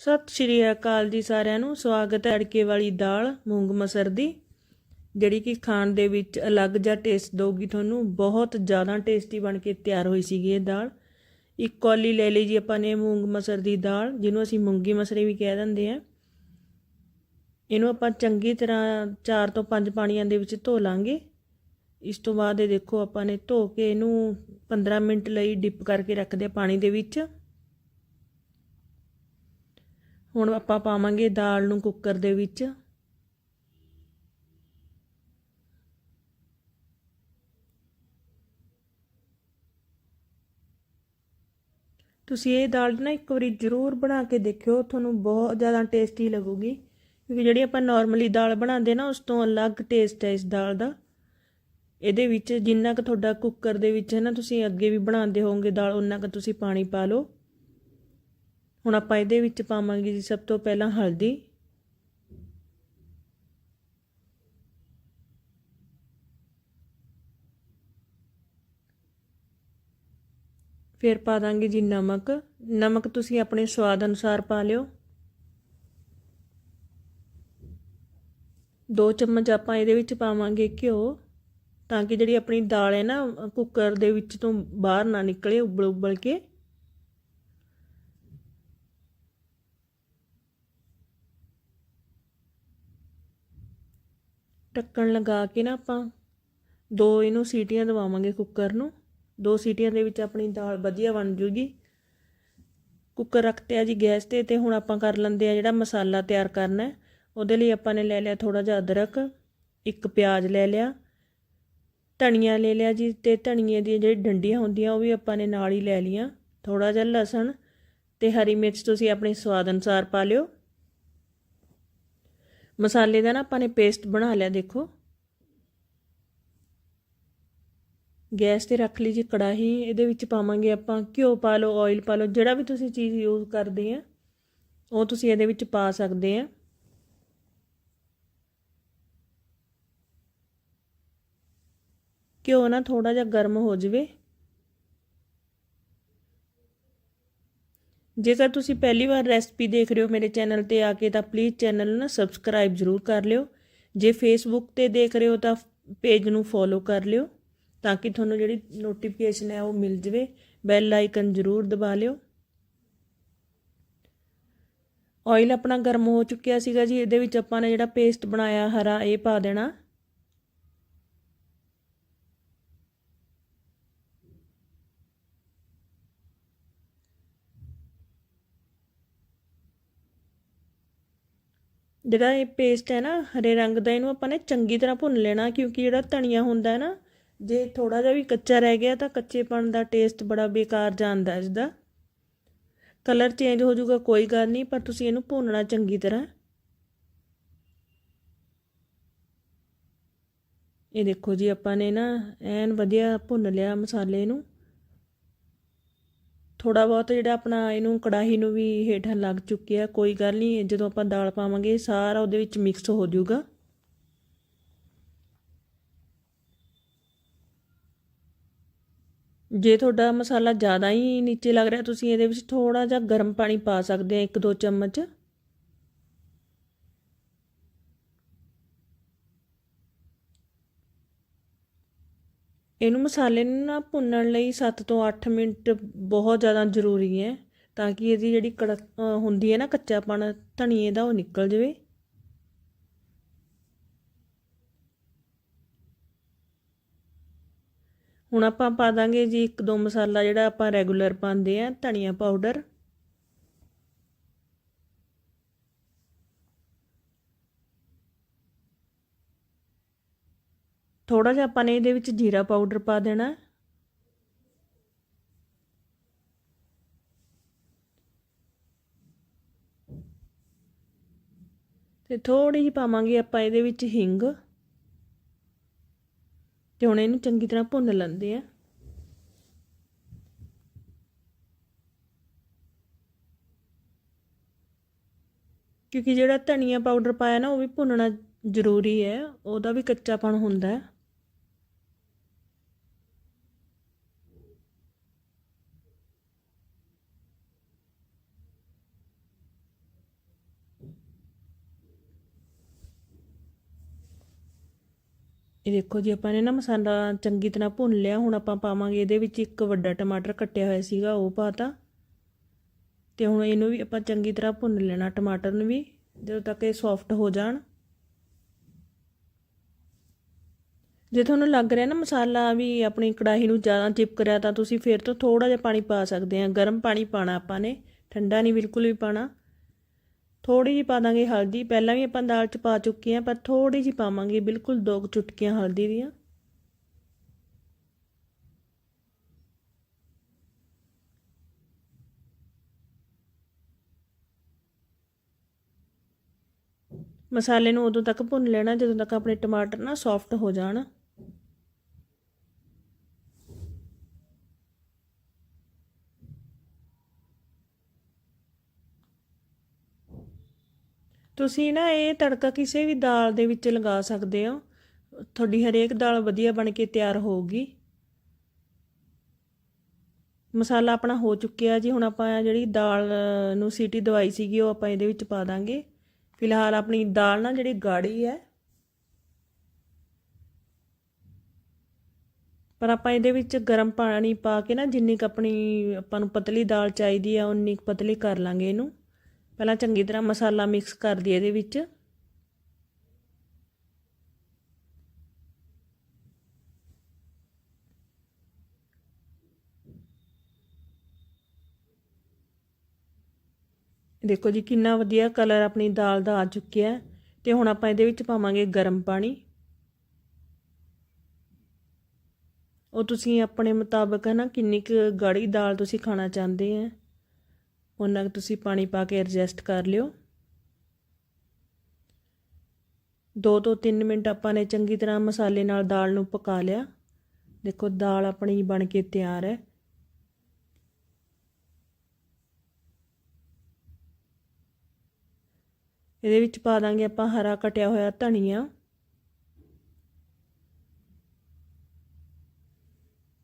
ਸਤਿ ਸ਼੍ਰੀ ਅਕਾਲ ਜੀ ਸਾਰਿਆਂ ਨੂੰ। ਸਵਾਗਤ ਹੈ ਅੜਕੇ ਵਾਲੀ ਦਾਲ, ਮੂੰਗ ਮਸਰ ਦੀ, ਜਿਹੜੀ ਕਿ ਖਾਣ ਦੇ ਵਿੱਚ ਅਲੱਗ ਜਿਹਾ ਟੇਸਟ ਦਊਗੀ ਤੁਹਾਨੂੰ। ਬਹੁਤ ਜ਼ਿਆਦਾ ਟੇਸਟੀ ਬਣ ਕੇ ਤਿਆਰ ਹੋਈ ਸੀਗੀ ਇਹ ਦਾਲ। ਇੱਕ ਕੌਲੀ ਲੈ ਲਈ ਜੀ ਆਪਾਂ ਨੇ ਮੂੰਗ ਮਸਰ ਦੀ ਦਾਲ, ਜਿਹਨੂੰ ਅਸੀਂ ਮੂੰਗੀ ਮਸਰੀ ਵੀ ਕਹਿ ਦਿੰਦੇ ਆ ਇਹਨੂੰ ਆਪਾਂ ਚੰਗੀ ਤਰ੍ਹਾਂ 4 ਤੋਂ 5 ਪਾਣੀਆਂ ਦੇ ਵਿੱਚ ਧੋ ਲਾਂਗੇ। ਇਸ ਤੋਂ ਬਾਅਦ ਇਹ ਦੇਖੋ ਆਪਾਂ ਨੇ ਧੋ ਕੇ ਇਹਨੂੰ 15 ਮਿੰਟ ਲਈ ਡਿਪ ਕਰਕੇ ਰੱਖਦੇ ਆ ਪਾਣੀ ਦੇ ਵਿੱਚ। ਹੁਣ ਆਪਾਂ ਪਾਵਾਂਗੇ ਦਾਲ ਨੂੰ ਕੁੱਕਰ ਦੇ ਵਿੱਚ। ਤੁਸੀਂ ਇਹ ਦਾਲ ਨਾ ਇੱਕ ਵਾਰੀ ਜ਼ਰੂਰ ਬਣਾ ਕੇ ਦੇਖਿਓ, ਤੁਹਾਨੂੰ ਬਹੁਤ ਜ਼ਿਆਦਾ ਟੇਸਟੀ ਲੱਗੂਗੀ। ਕਿਉਂਕਿ ਜਿਹੜੀ ਆਪਾਂ ਨਾਰਮਲੀ ਦਾਲ ਬਣਾਉਂਦੇ ਨਾ, ਉਸ ਤੋਂ ਅਲੱਗ ਟੇਸਟ ਹੈ ਇਸ ਦਾਲ ਦਾ। ਇਹਦੇ ਵਿੱਚ ਜਿੰਨਾ ਕੁ ਤੁਹਾਡਾ ਕੁੱਕਰ ਦੇ ਵਿੱਚ ਹੈ ਨਾ, ਤੁਸੀਂ ਅੱਗੇ ਵੀ ਬਣਾਉਂਦੇ ਹੋਵੋਗੇ ਦਾਲ ਉਹਨਾਂ ਕੁ ਤੁਸੀਂ ਪਾਣੀ ਪਾ ਲਓ। ਹੁਣ ਆਪਾਂ ਇਹਦੇ ਵਿੱਚ ਪਾਵਾਂਗੇ ਜੀ ਸਭ ਤੋਂ ਪਹਿਲਾਂ ਹਲਦੀ। ਫਿਰ ਪਾ ਦਾਂਗੇ ਜੀ ਨਮਕ। ਨਮਕ ਤੁਸੀਂ ਆਪਣੇ ਸਵਾਦ ਅਨੁਸਾਰ ਪਾ ਲਿਓ। ਦੋ ਚਮਚ ਆਪਾਂ ਇਹਦੇ ਵਿੱਚ ਪਾਵਾਂਗੇ ਘਿਓ, ਤਾਂ ਕਿ ਜਿਹੜੀ ਆਪਣੀ ਦਾਲ ਹੈ ਨਾ ਕੁੱਕਰ ਦੇ ਵਿੱਚ ਤੋਂ ਬਾਹਰ ਨਾ ਨਿਕਲੇ ਉਬਲ ਉਬਲ ਕੇ। ਢੱਕਣ ਲਗਾ ਕੇ ਨਾ ਆਪਾਂ ਦੋ ਇਹਨੂੰ ਸੀਟੀਆਂ ਦਵਾਵਾਂਗੇ ਕੁੱਕਰ ਨੂੰ। ਦੋ ਸੀਟੀਆਂ ਦੇ ਵਿੱਚ ਆਪਣੀ ਦਾਲ ਵਧੀਆ ਬਣ ਜੂਗੀ। ਕੁੱਕਰ ਰੱਖਤੇ ਆ ਜੀ ਗੈਸ ਤੇ ਤੇ ਹੁਣ ਆਪਾਂ ਕਰ ਲੈਂਦੇ ਆ ਜਿਹੜਾ ਮਸਾਲਾ ਤਿਆਰ ਕਰਨਾ ਹੈ। ਉਹਦੇ ਲਈ ਆਪਾਂ ਨੇ ਲੈ ਲਿਆ ਥੋੜਾ ਜਿਹਾ ਅਦਰਕ, ਇੱਕ ਪਿਆਜ਼ ਲੈ ਲਿਆ। ਧਨੀਆ ਲੈ ਲਿਆ ਜੀ ਤੇ ਧਨੀਏ ਦੀਆਂ ਜਿਹੜੀ ਡੰਡੀਆਂ ਹੁੰਦੀਆਂ ਉਹ ਵੀ ਆਪਾਂ ਨੇ ਨਾਲ ਹੀ ਲੈ ਲੀਆਂ ਥੋੜਾ ਜਿਹਾ ਲਸਣ ਤੇ ਹਰੀ ਮਿਰਚ ਤੁਸੀਂ ਆਪਣੇ ਸਵਾਦ ਅਨੁਸਾਰ ਪਾ ਲਿਓ। ਮਸਾਲੇ ਦਾ ਨਾ ਆਪਾਂ ਨੇ ਪੇਸਟ ਬਣਾ ਲਿਆ, ਦੇਖੋ। ਗੈਸ ਤੇ ਰੱਖ ਲਈ ਜੀ ਕੜਾਹੀ, ਇਹਦੇ ਵਿੱਚ ਪਾਵਾਂਗੇ ਆਪਾਂ ਘਿਓ ਪਾ ਲਓ ਆਇਲ ਪਾ ਲਓ, ਜਿਹੜਾ ਵੀ ਤੁਸੀਂ ਚੀਜ਼ ਯੂਜ਼ ਕਰਦੇ ਆ, ਉਹ ਤੁਸੀਂ ਇਹਦੇ ਵਿੱਚ ਪਾ ਸਕਦੇ ਆ। ਘਿਓ ਨਾ ਥੋੜਾ ਜਿਹਾ ਗਰਮ ਹੋ ਜਵੇ। ਜੇਕਰ ਤੁਸੀਂ ਪਹਿਲੀ ਵਾਰ ਰੈਸਪੀ ਦੇਖ ਰਹੇ ਹੋ ਮੇਰੇ ਚੈਨਲ ਤੇ ਆ ਕੇ, ਤਾਂ ਪਲੀਜ਼ ਚੈਨਲ ਨੂੰ ਨਾ ਸਬਸਕ੍ਰਾਈਬ ਜ਼ਰੂਰ ਕਰ ਲਿਓ। ਜੇ ਫੇਸਬੁੱਕ ਤੇ ਦੇਖ ਰਹੇ ਹੋ, ਤਾਂ ਪੇਜ ਨੂੰ ਫੋਲੋ ਕਰ ਲਿਓ, ਤਾਂ ਕਿ ਤੁਹਾਨੂੰ ਜਿਹੜੀ ਨੋਟੀਫਿਕੇਸ਼ਨ ਹੈ, ਉਹ ਮਿਲ ਜਵੇ। ਬੈਲ ਆਈਕਨ ਜ਼ਰੂਰ ਦਬਾ ਲਿਓ। ਆਇਲ ਆਪਣਾ ਗਰਮ ਹੋ ਚੁੱਕਿਆ ਸੀਗਾ ਜੀ, ਇਹਦੇ ਵਿੱਚ ਆਪਾਂ ਨੇ ਜਿਹੜਾ ਪੇਸਟ ਬਣਾਇਆ, ਹਰਾ ਇਹ ਪਾ ਦੇਣਾ। ਜਿਹੜਾ ਇਹ ਪੇਸਟ ਹੈ ਨਾ, ਹਰੇ ਰੰਗ ਦਾ, ਇਹਨੂੰ ਆਪਾਂ ਨੇ ਚੰਗੀ ਤਰ੍ਹਾਂ ਭੁੰਨ ਲੈਣਾ, ਕਿਉਂਕਿ ਜਿਹੜਾ ਧਨੀਆ ਹੁੰਦਾ ਹੈ ਨਾ, ਜੇ ਥੋੜਾ ਜਿਹਾ ਵੀ ਕੱਚਾ ਰਹਿ ਗਿਆ ਤਾਂ ਕੱਚੇਪਣ ਦਾ ਟੇਸਟ ਬੜਾ ਬੇਕਾਰ ਜਾਂਦਾ ਇਸ ਦਾ ਕਲਰ ਚੇਂਜ ਹੋ ਜਾਊਗਾ, ਕੋਈ ਗੱਲ ਨਹੀਂ, ਪਰ ਤੁਸੀਂ ਇਹਨੂੰ ਭੁੰਨਣਾ ਚੰਗੀ ਤਰ੍ਹਾਂ। ਇਹ ਦੇਖੋ ਜੀ, ਆਪਾਂ ਨੇ ਨਾ ਐਨ ਵਧੀਆ ਭੁੰਨ ਲਿਆ ਮਸਾਲੇ ਨੂੰ। ਥੋੜਾ ਬਹੁਤ ਜਿਹੜਾ ਆਪਣਾ ਇਹਨੂੰ ਕੜਾਹੀ ਨੂੰ ਵੀ ਹੇਠਾਂ ਲੱਗ ਚੁੱਕਿਆ ਕੋਈ ਗੱਲ ਨਹੀਂ, ਜਦੋਂ ਆਪਾਂ ਦਾਲ ਪਾਵਾਂਗੇ, ਸਾਰਾ ਉਹਦੇ ਵਿੱਚ ਮਿਕਸ ਹੋ ਜਾਊਗਾ। ਜੇ ਤੁਹਾਡਾ ਮਸਾਲਾ ਜ਼ਿਆਦਾ ਹੀ ਨੀਚੇ ਲੱਗ ਰਿਹਾ, ਤੁਸੀਂ ਇਹਦੇ ਵਿੱਚ ਥੋੜਾ ਜਿਹਾ ਗਰਮ ਪਾਣੀ ਪਾ ਸਕਦੇ ਆ, ਇੱਕ ਦੋ ਚਮਚ। ਇਹਨੂੰ ਮਸਾਲੇ ਨੂੰ ਨਾ ਭੁੰਨਣ ਲਈ 7 ਤੋਂ 8 ਮਿੰਟ ਬਹੁਤ ਜ਼ਿਆਦਾ ਜ਼ਰੂਰੀ ਹੈ ਤਾਂ ਕਿ ਇਹਦੀ ਜਿਹੜੀ ਕੜਕ ਹੁੰਦੀ ਹੈ ਨਾ ਕੱਚਾਪਣ, ਧਨੀਏ ਦਾ ਉਹ ਨਿਕਲ ਜਾਵੇ। ਹੁਣ ਆਪਾਂ ਪਾ ਦਾਂਗੇ ਜੀ ਇੱਕ ਦੋ ਮਸਾਲਾ ਜਿਹੜਾ ਆਪਾਂ ਰੈਗੂਲਰ ਪਾਉਂਦੇ ਆ, ਧਨੀਆ ਪਾਊਡਰ। ਥੋੜਾ ਜਿਹਾ ਆਪਾਂ ਨੇ ਇਹਦੇ ਵਿੱਚ ਜੀਰਾ ਪਾਊਡਰ ਪਾ ਦੇਣਾ। ਤੇ ਥੋੜੀ ਜਿਹੀ ਪਾਵਾਂਗੇ ਆਪਾਂ ਇਹਦੇ ਵਿੱਚ ਹਿੰਗ। ਤੇ ਹੁਣ ਇਹਨੂੰ ਚੰਗੀ ਤਰ੍ਹਾਂ ਭੁੰਨ ਲੈਂਦੇ ਆ ਕਿਉਂਕਿ ਜਿਹੜਾ ਧਨੀਆ ਪਾਊਡਰ ਪਾਇਆ ਨਾ, ਉਹ ਵੀ ਭੁੰਨਣਾ ਜ਼ਰੂਰੀ ਹੈ। ਉਹਦਾ ਵੀ ਕੱਚਾਪਣ ਹੁੰਦਾ ਹੈ। ਇਹ ਦੇਖੋ ਜੀ, ਆਪਾਂ ਨੇ ਨਾ ਮਸਾਲਾ ਚੰਗੀ ਤਰ੍ਹਾਂ ਭੁੰਨ ਲਿਆ। ਹੁਣ ਆਪਾਂ ਪਾਵਾਂਗੇ ਇਹਦੇ ਵਿੱਚ ਇੱਕ ਵੱਡਾ ਟਮਾਟਰ ਕੱਟਿਆ ਹੋਇਆ ਸੀਗਾ, ਉਹ ਪਾਤਾ ਤੇ। ਹੁਣ ਇਹਨੂੰ ਵੀ ਆਪਾਂ ਚੰਗੀ ਤਰ੍ਹਾਂ ਭੁੰਨ ਲੈਣਾ, ਟਮਾਟਰ ਨੂੰ ਵੀ, ਜਦੋਂ ਤੱਕ ਇਹ ਸੌਫਟ ਹੋ ਜਾਣ। ਜੇ ਤੁਹਾਨੂੰ ਲੱਗ ਰਿਹਾ ਨਾ ਮਸਾਲਾ ਵੀ ਆਪਣੀ ਕੜਾਹੀ ਨੂੰ ਜ਼ਿਆਦਾ ਚਿਪਕ ਰਿਹਾ, ਤਾਂ ਤੁਸੀਂ ਫਿਰ ਤੋਂ ਥੋੜਾ ਜਿਹਾ ਪਾਣੀ ਪਾ ਸਕਦੇ ਆ। ਗਰਮ ਪਾਣੀ ਪਾਣਾ ਆਪਾਂ ਨੇ, ਠੰਡਾ ਨਹੀਂ ਬਿਲਕੁਲ ਵੀ ਪਾਣਾ। ਥੋੜੀ ਜਿਹੀ ਪਾ ਦਾਂਗੇ ਹਲਦੀ, ਪਹਿਲਾਂ ਵੀ ਆਪਾਂ ਦਾਲ 'ਚ ਪਾ ਚੁੱਕੇ ਆ ਪਰ ਥੋੜੀ ਜਿਹੀ ਪਾਵਾਂਗੇ, ਬਿਲਕੁਲ ਦੋ ਚੁਟਕੀਆਂ ਹਲਦੀ ਦੀਆਂ। ਮਸਾਲੇ ਨੂੰ ਉਦੋਂ ਤੱਕ ਭੁੰਨ ਲੈਣਾ, ਜਦੋਂ ਤੱਕ ਆਪਣੇ ਟਮਾਟਰ ਨਾ ਸੌਫਟ ਹੋ ਜਾਣ। ਤੁਸੀਂ ਨਾ ਇਹ ਤੜਕਾ ਕਿਸੇ ਵੀ ਦਾਲ ਦੇ ਵਿੱਚ ਲਗਾ ਸਕਦੇ ਹੋ। ਤੁਹਾਡੀ ਹਰੇਕ ਦਾਲ ਵਧੀਆ ਬਣ ਕੇ ਤਿਆਰ ਹੋਊਗੀ। ਮਸਾਲਾ ਆਪਣਾ ਹੋ ਚੁੱਕਿਆ ਜੀ। ਹੁਣ ਆਪਾਂ ਜਿਹੜੀ ਦਾਲ ਨੂੰ ਸੀਟੀ ਦਵਾਈ ਸੀਗੀ, ਉਹ ਆਪਾਂ ਇਹਦੇ ਵਿੱਚ ਪਾ ਦਾਂਗੇ। ਫਿਲਹਾਲ ਆਪਣੀ ਦਾਲ ਨਾ ਜਿਹੜੀ ਗਾੜੀ ਹੈ। ਪਰ ਆਪਾਂ ਇਹਦੇ ਵਿੱਚ ਗਰਮ ਪਾਣੀ ਪਾ ਕੇ ਨਾ ਜਿੰਨੀ ਕ ਆਪਣੀ ਆਪਾਂ ਨੂੰ ਪਤਲੀ ਦਾਲ ਚਾਹੀਦੀ ਆ ਉਨੀ ਕੁ ਪਤਲੀ ਕਰ ਲਾਂਗੇ ਇਹਨੂੰ। ਪਹਿਲਾਂ ਚੰਗੀ ਤਰ੍ਹਾਂ ਮਸਾਲਾ ਮਿਕਸ ਕਰ ਦਈਏ ਇਹਦੇ ਵਿੱਚ। ਦੇਖੋ ਜੀ, ਕਿੰਨਾ ਵਧੀਆ ਕਲਰ ਆਪਣੀ ਦਾਲ ਦਾ ਆ ਚੁੱਕਿਆ ਤੇ ਹੁਣ ਆਪਾਂ ਇਹਦੇ ਵਿੱਚ ਪਾਵਾਂਗੇ ਗਰਮ ਪਾਣੀ। ਉਹ ਤੁਸੀਂ ਆਪਣੇ ਮੁਤਾਬਕ ਹੈ ਨਾ, ਕਿੰਨੀ ਕੁ ਗਾੜੀ ਦਾਲ ਤੁਸੀਂ ਖਾਣਾ ਚਾਹੁੰਦੇ ਆ ਉਹਨਾਂ ਕੁ ਤੁਸੀਂ ਪਾਣੀ ਪਾ ਕੇ ਐਡਜਸਟ ਕਰ ਲਿਓ। 2 ਤੋਂ 3 ਮਿੰਟ ਆਪਾਂ ਨੇ ਚੰਗੀ ਤਰ੍ਹਾਂ ਮਸਾਲੇ ਨਾਲ ਦਾਲ ਨੂੰ ਪਕਾ ਲਿਆ। ਦੇਖੋ, ਦਾਲ ਆਪਣੀ ਬਣ ਕੇ ਤਿਆਰ ਹੈ। ਇਹਦੇ ਵਿੱਚ ਪਾ ਦਾਂਗੇ ਆਪਾਂ ਹਰਾ ਕਟਿਆ ਹੋਇਆ ਧਨੀਆ।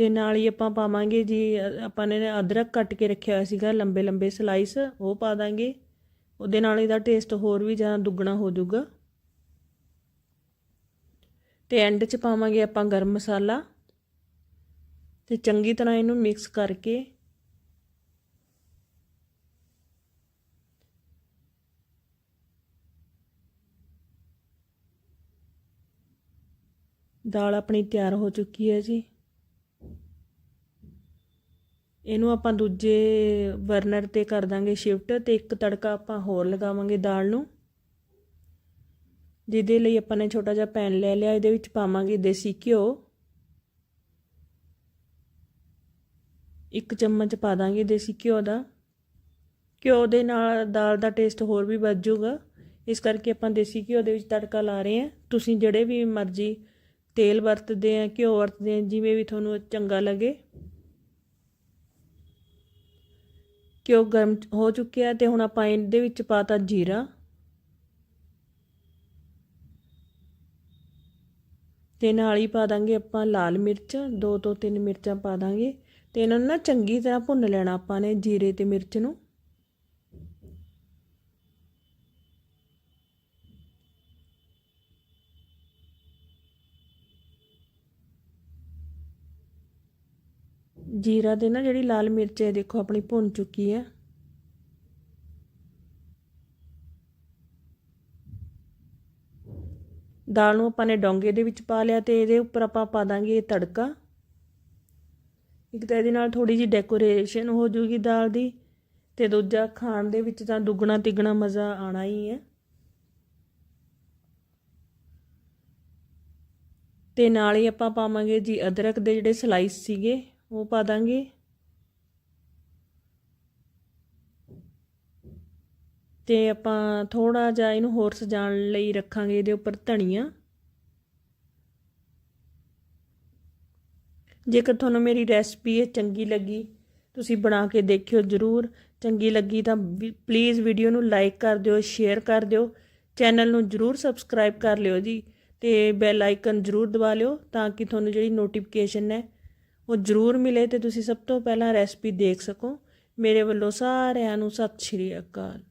ਤੇ ਨਾਲ ਹੀ ਆਪਾਂ ਪਾਵਾਂਗੇ ਜੀ, ਆਪਾਂ ਨੇ ਅਦਰਕ ਕੱਟ ਕੇ ਰੱਖਿਆ ਹੋਇਆ ਸੀਗਾ, ਲੰਬੇ ਲੰਬੇ ਸਲਾਈਸ ਉਹ ਪਾ ਦਾਂਗੇ। ਉਹਦੇ ਨਾਲ ਇਹਦਾ ਟੇਸਟ ਹੋਰ ਵੀ ਜ਼ਿਆਦਾ ਦੁੱਗਣਾ ਹੋ ਜਾਊਗਾ। ਤੇ ਐਂਡ 'ਚ ਪਾਵਾਂਗੇ ਆਪਾਂ ਗਰਮ ਮਸਾਲਾ। ਤੇ ਚੰਗੀ ਤਰ੍ਹਾਂ ਇਹਨੂੰ ਮਿਕਸ ਕਰਕੇ। ਦਾਲ ਆਪਣੀ ਤਿਆਰ ਹੋ ਚੁੱਕੀ ਹੈ ਜੀ। ਇਹਨੂੰ ਆਪਾਂ ਦੂਜੇ ਬਰਨਰ ਤੇ ਕਰ ਦਾਂਗੇ ਸ਼ਿਫਟ ਤੇ ਇੱਕ ਤੜਕਾ ਆਪਾਂ ਹੋਰ ਲਗਾਵਾਂਗੇ ਦਾਲ ਨੂੰ। ਜਿਹਦੇ ਲਈ ਆਪਾਂ ਨੇ ਛੋਟਾ ਜਿਹਾ ਪੈਨ ਲੈ ਲਿਆ, ਇਹਦੇ ਵਿੱਚ ਪਾਵਾਂਗੇ ਦੇਸੀ ਘਿਓ। ਇੱਕ ਚਮਚ ਪਾ ਦਾਂਗੇ ਦੇਸੀ ਘਿਓ ਦਾ। ਘਿਓ ਦੇ ਨਾਲ ਦਾਲ ਦਾ ਟੇਸਟ ਹੋਰ ਵੀ ਵੱਧ ਜਾਊਗਾ। ਇਸ ਕਰਕੇ ਆਪਾਂ ਦੇਸੀ ਘਿਓ ਦੇ ਵਿੱਚ ਤੜਕਾ ਲਾ ਰਹੇ ਹਾਂ। ਤੁਸੀਂ ਜਿਹੜੇ ਵੀ ਮਰਜ਼ੀ ਤੇਲ ਵਰਤਦੇ ਆ, ਘਿਓ ਵਰਤਦੇ ਆ, ਜਿਵੇਂ ਵੀ ਤੁਹਾਨੂੰ ਚੰਗਾ ਲੱਗੇ। ਘਿਓ ਗਰਮ ਹੋ ਚੁੱਕਿਆ ਤੇ ਹੁਣ ਆਪਾਂ ਇਹਦੇ ਵਿੱਚ ਪਾਤਾ ਜੀਰਾ। ਤੇ ਨਾਲ ਹੀ ਪਾ ਦਾਂਗੇ ਆਪਾਂ ਲਾਲ ਮਿਰਚ, ਦੋ ਤੋਂ ਤਿੰਨ ਮਿਰਚਾਂ ਪਾ ਦਾਂਗੇ। ਤੇ ਇਹਨਾਂ ਨੂੰ ਨਾ ਚੰਗੀ ਤਰ੍ਹਾਂ ਭੁੰਨ ਲੈਣਾ ਆਪਾਂ ਨੇ ਜੀਰੇ ਤੇ ਮਿਰਚ ਨੂੰ। ਜੀਰਾ ਦੇ ਨਾ ਜਿਹੜੀ ਲਾਲ ਮਿਰਚ ਹੈ, ਦੇਖੋ ਆਪਣੀ ਭੁੰਨ ਚੁੱਕੀ ਹੈ। ਦਾਲ ਨੂੰ ਆਪਾਂ ਨੇ ਡੋਂਗੇ ਦੇ ਵਿੱਚ ਪਾ ਲਿਆ ਤੇ ਇਹਦੇ ਉੱਪਰ ਆਪਾਂ ਪਾ ਦਾਂਗੇ ਤੜਕਾ। ਇੱਕ ਤਾਂ ਇਹਦੇ ਨਾਲ ਥੋੜੀ ਜੀ ਡੈਕੋਰੇਸ਼ਨ ਹੋ ਜੂਗੀ ਦਾਲ ਦੀ ਤੇ ਦੂਜਾ ਖਾਣ ਦੇ ਵਿੱਚ ਤਾਂ ਦੁੱਗਣਾ ਤਿੱਗਣਾ ਮਜ਼ਾ ਆਣਾ ਹੀ ਹੈ। ਤੇ ਨਾਲ ਹੀ ਆਪਾਂ ਪਾਵਾਂਗੇ ਜੀ ਅਦਰਕ ਦੇ ਜਿਹੜੇ ਸਲਾਈਸ ਸੀਗੇ। ਉਹ ਪਾ ਦਾਂਗੇ। ਤੇ ਆਪਾਂ ਥੋੜਾ ਜਿਹਾ ਇਹਨੂੰ ਹੋਰ ਸਜਾਉਣ ਲਈ ਰੱਖਾਂਗੇ ਇਹਦੇ ਉੱਪਰ ਧਨੀਆ। ਜੇਕਰ ਤੁਹਾਨੂੰ ਮੇਰੀ ਰੈਸਪੀ ਇਹ ਚੰਗੀ ਲੱਗੀ, ਤੁਸੀਂ ਬਣਾ ਕੇ ਦੇਖਿਓ ਜ਼ਰੂਰ। ਚੰਗੀ ਲੱਗੀ ਤਾਂ ਪਲੀਜ਼ ਵੀਡੀਓ ਨੂੰ ਲਾਈਕ ਕਰ ਦਿਓ ਸ਼ੇਅਰ ਕਰ ਦਿਓ। ਚੈਨਲ ਨੂੰ ਜ਼ਰੂਰ ਸਬਸਕ੍ਰਾਈਬ ਕਰ ਲਿਓ ਜੀ ਤੇ ਬੈਲ ਆਈਕਨ ਜ਼ਰੂਰ ਦਬਾ ਲਿਓ ਤਾਂ ਕਿ ਤੁਹਾਨੂੰ ਜਿਹੜੀ ਨੋਟੀਫਿਕੇਸ਼ਨ ਹੈ ਉਹ ਜ਼ਰੂਰ ਮਿਲੇ ਤੇ ਤੁਸੀਂ ਸਭ ਤੋਂ ਪਹਿਲਾਂ ਰੈਸਪੀ ਦੇਖ ਸਕੋ। ਮੇਰੇ ਵੱਲੋਂ ਸਾਰਿਆਂ ਨੂੰ ਸਤਿ ਸ਼੍ਰੀ ਅਕਾਲ।